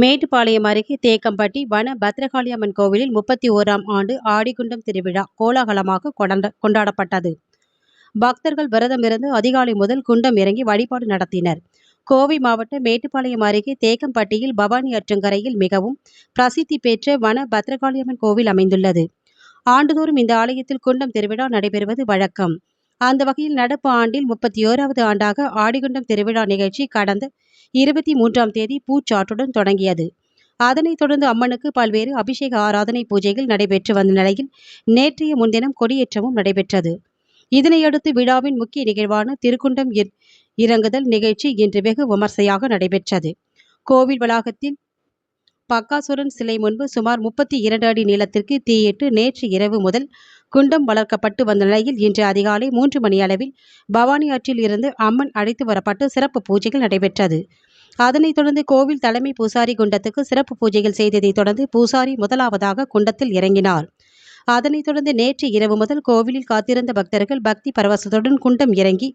மேட்டுப்பாளையம் அருகே தேக்கம்பட்டி வன பத்ரகாளியம்மன் கோவிலில் முப்பத்தி ஓராம் ஆண்டு ஆடிக்குண்டம் திருவிழா கோலாகலமாக கொண்டாடப்பட்டது. பக்தர்கள் விரதமிருந்து அதிகாலை முதல் குண்டம் இறங்கி வழிபாடு நடத்தினர். கோவை மாவட்டம் மேட்டுப்பாளையம் அருகே தேக்கம்பட்டியில் பவானி அற்றங்கரையில் மிகவும் பிரசித்தி பெற்ற வன பத்ரகாளியம்மன் கோவில் அமைந்துள்ளது. ஆண்டுதோறும் இந்த ஆலயத்தில் குண்டம் திருவிழா நடைபெறுவது வழக்கம். அந்த வகையில் நடப்பு ஆண்டில் முப்பத்தி ஓராவது ஆண்டாக ஆடிகுண்டம் திருவிழா நிகழ்ச்சி கடந்த இருபத்தி மூன்றாம் தேதி பூச்சாட்டுடன் தொடங்கியது. அதனைத் தொடர்ந்து அம்மனுக்கு பல்வேறு அபிஷேக ஆராதனை பூஜைகள் நடைபெற்று வந்த நிலையில் நேற்றைய முன்தினம் கொடியேற்றமும் நடைபெற்றது. இதனையடுத்து விழாவின் முக்கிய நிகழ்வான திருக்குண்டம் இறங்குதல் நிகழ்ச்சி இன்று வெகு விமர்சையாக நடைபெற்றது. கோவில் வளாகத்தில் பக்காசுரன் சிலை முன்பு சுமார் முப்பத்தி இரண்டு அடி நீளத்திற்கு தீயிட்டு நேற்று இரவு முதல் குண்டம் வளர்க்கப்பட்டு வந்த நிலையில் இன்று அதிகாலை மூன்று மணி அளவில் பவானி ஆற்றில் இருந்து அம்மன் அழைத்து வரப்பட்டு சிறப்பு பூஜைகள் நடைபெற்றது. அதனைத் தொடர்ந்து கோவில் தலைமை பூசாரி குண்டத்துக்கு சிறப்பு பூஜைகள் செய்ததைத் தொடர்ந்து பூசாரி முதலாவதாக குண்டத்தில் இறங்கினார். அதனைத் தொடர்ந்து நேற்று இரவு முதல் கோவிலில் காத்திருந்த பக்தர்கள் பக்தி பரவசத்துடன் குண்டம் இறங்கி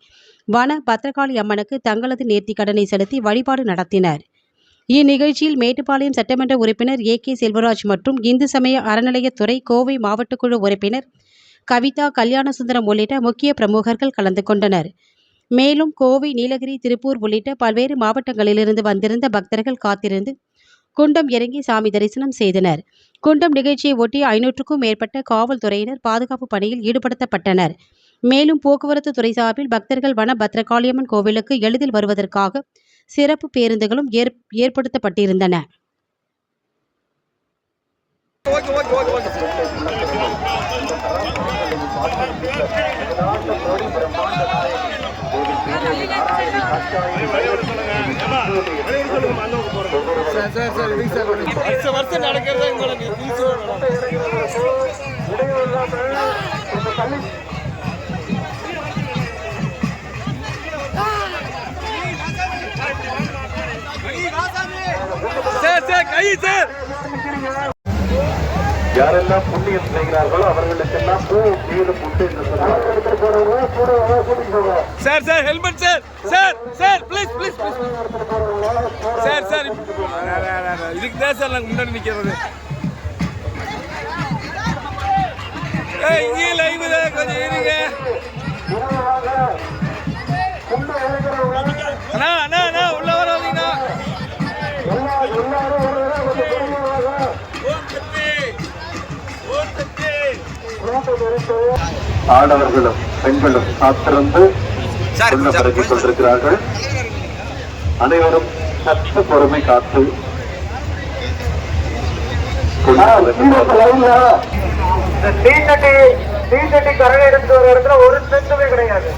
வன பத்ரகாளி அம்மனுக்கு தங்களது நேர்த்தி கடனை செலுத்தி வழிபாடு நடத்தினர். இந்நிகழ்ச்சியில் மேட்டுப்பாளையம் சட்டமன்ற உறுப்பினர் ஏ கே செல்வராஜ் மற்றும் இந்து சமய அறநிலையத்துறை கோவை மாவட்ட குழு உறுப்பினர் கவிதா கல்யாணசுந்தரம் உள்ளிட்ட முக்கிய பிரமுகர்கள் கலந்து கொண்டனர். மேலும் கோவை நீலகிரி திருப்பூர் உள்ளிட்ட பல்வேறு மாவட்டங்களிலிருந்து வந்திருந்த பக்தர்கள் காத்திருந்து குண்டம் இறங்கி சாமி தரிசனம் செய்தனர். குண்டம் நிகழ்ச்சியை ஒட்டி ஐநூற்றுக்கும் மேற்பட்ட காவல்துறையினர் பாதுகாப்பு பணியில் ஈடுபடுத்தப்பட்டனர். மேலும் போக்குவரத்து துறை சார்பில் பக்தர்கள் வன பத்ரகாளியம்மன் கோவிலுக்கு எளிதில் வருவதற்காக சிறப்பு பேருந்துகளும் ஏற்- ஏற்படுத்தப்பட்டிருந்தன வருஷம் கை சார் யாரெல்லாம் புண்ணியம் செய்கிறார்களோ அவர்களுக்கெல்லாம் பூ வீடு உண்டு sir sir helmet sir sir sir please please please sir sir இதுக்கு தான் சார் நாங்கள் முன்னாடி நிற்கிறது ஏய் லைவ் தான் கொஞ்சம் இருங்க. அண்ணா அண்ணா ஆடவர்களும் பெண்களும் காத்திருந்து கொண்டிருக்கிறார்கள் அனைவரும் சற்று பொறுமை காத்து இந்த தீச்சட்டி தீச்சட்டி கரகை எடுத்து ஒரு இடத்துல ஒரு சென்ட்டுமே கிடையாது.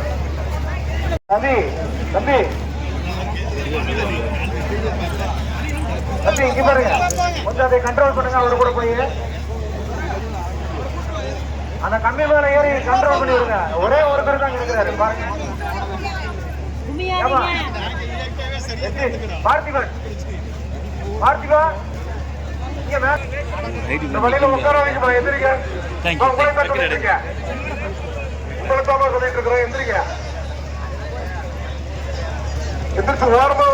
தம்பி தம்பி. தம்பி இங்க பாருங்க. கொஞ்சம் அதை கண்ட்ரோல் பண்ணுங்க அவரு கூட போய். அந்த கம்மி மேல ஏறி கண்ட்ரோல் பண்ணி விடுங்க ஒரே ஒருத்தர் தான் இருக்கிறாரு பாருங்க. பார்த்திபன். பார்த்திபா வழியில உட்கார வைக்க எந்திரிக்க நான் உங்களை தான் சொல்லிட்டு இருக்கிறேன் எந்திரிக்க எந்திரிச்சு ஓரமா